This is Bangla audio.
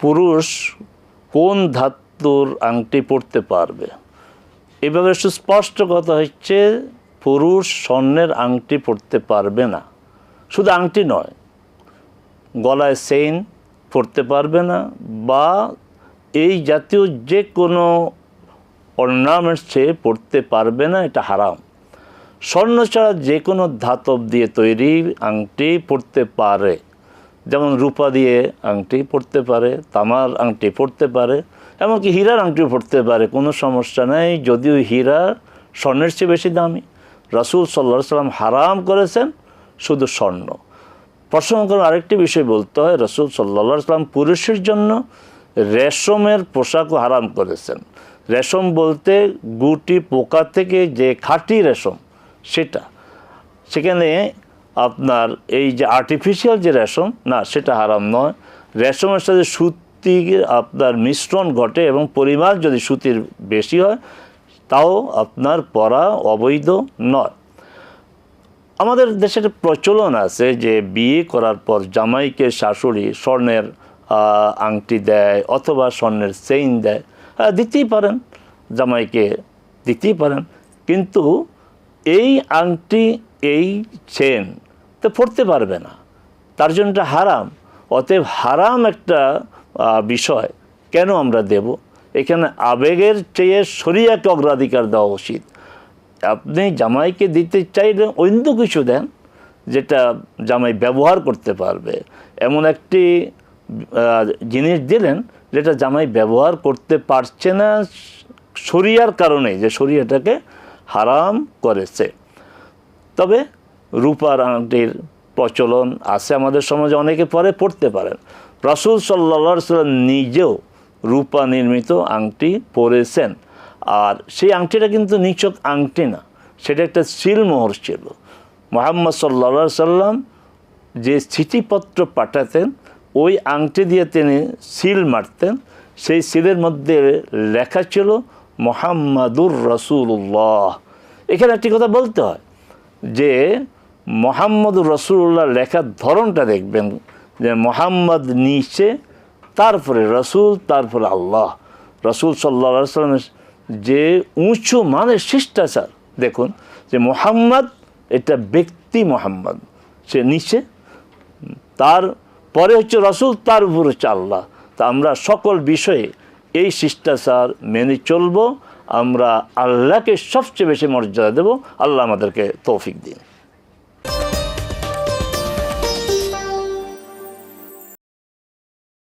পুরুষ কোন ধাতুর আংটি পরতে পারবে? এভাবে সুস্পষ্ট কথা হচ্ছে, পুরুষ স্বর্ণের আংটি পরতে পারবে না। শুধু আংটি নয়, গলায় চেইন পরতে পারবে না বা এই জাতীয় যে কোনো অর্নামেন্টস সে পরতে পারবে না, এটা হারাম। স্বর্ণ ছাড়া যে কোনো ধাতব দিয়ে তৈরি আংটি পরতে পারে। যেমন রূপা দিয়ে আংটি পরতে পারে, তামার আংটি পরতে পারে, এমনকি হীরার আংটিও পড়তে পারে, কোনো সমস্যা নেই, যদিও হীরা স্বর্ণের চেয়ে বেশি দামি। রাসুল সাল্লা সাল্লাম হারাম করেছেন শুধু স্বর্ণ। প্রসঙ্গ করে আরেকটি বিষয় বলতে হয়, রসুল সাল্লা সাল্লাম পুরুষের জন্য রেশমের পোশাকও হারাম করেছেন। রেশম বলতে গুটি পোকা থেকে যে খাঁটি রেশম, সেটা। সেখানে আপনার এই যে আর্টিফিশিয়াল যে রেশম, না, সেটা হারাম নয়। রেশমের সাথে সুতির আপনার মিশ্রণ ঘটে এবং পরিমাণ যদি সুতির বেশি হয়, তাও আপনার পরা অবৈধ নয়। আমাদের দেশে একটা প্রচলন আছে যে বিয়ে করার পর জামাইকে শাশুড়ি স্বর্ণের আংটি দেয় অথবা স্বর্ণের চেইন দেয়। হ্যাঁ দিতেই পারেন, জামাইকে দিতেই পারেন। কিন্তু এই আংটি, এই চেন তো পড়তে পারবে না। তার জন্য এটা হারাম। অতএব হারাম একটা বিষয়। কেন আমরা দেব? এখানে আবেগের চেয়ে শরিয়াকে অগ্রাধিকার দেওয়া উচিত। আপনি জামাইকে দিতে চাইলে অন্য কিছু দেন, যেটা জামাই ব্যবহার করতে পারবে। এমন একটি জিনিস দিলেন, যেটা জামাই ব্যবহার করতে পারছে না শরিয়ার কারণে, যে শরিয়াটাকে হারাম করেছে। তবে রূপার আংটির প্রচলন আছে আমাদের সমাজে, অনেকে পরে পড়তে পারেন। রসুল সাল্লা সাল্লাম নিজেও রূপা নির্মিত আংটি পরেছেন। আর সেই আংটিটা কিন্তু নিচক আংটি না, সেটা একটা সিলমোহর ছিল। মোহাম্মদ সাল্লা সাল্লাম যে চিঠিপত্র পাঠাতেন, ওই আংটি দিয়ে তিনি সিল মারতেন। সেই সিলের মধ্যে লেখা ছিল, মোহাম্মদুর রসুল্লাহ এখানে একটি কথা বলতে হয় যে মোহাম্মদুর রসুল্লাহ লেখার ধরনটা দেখবেন যে মোহাম্মদ নিচে, তারপরে রসুল, তারপরে আল্লাহ। রসুল সাল্লা সাল্লামের যে উঁচু মানের শিষ্টাচার, দেখুন, যে মোহাম্মদ এটা ব্যক্তি মোহাম্মদ। সে নিচে, তার পরে হচ্ছে রসুল, তার উপর হচ্ছে আল্লাহ। তা আমরা সকল বিষয়ে এই শিষ্টাচার মেনে চলবো, আমরা আল্লাহকে সবচেয়ে বেশি মর্যাদা দেব। আল্লাহ আমাদেরকে তৌফিক দিন।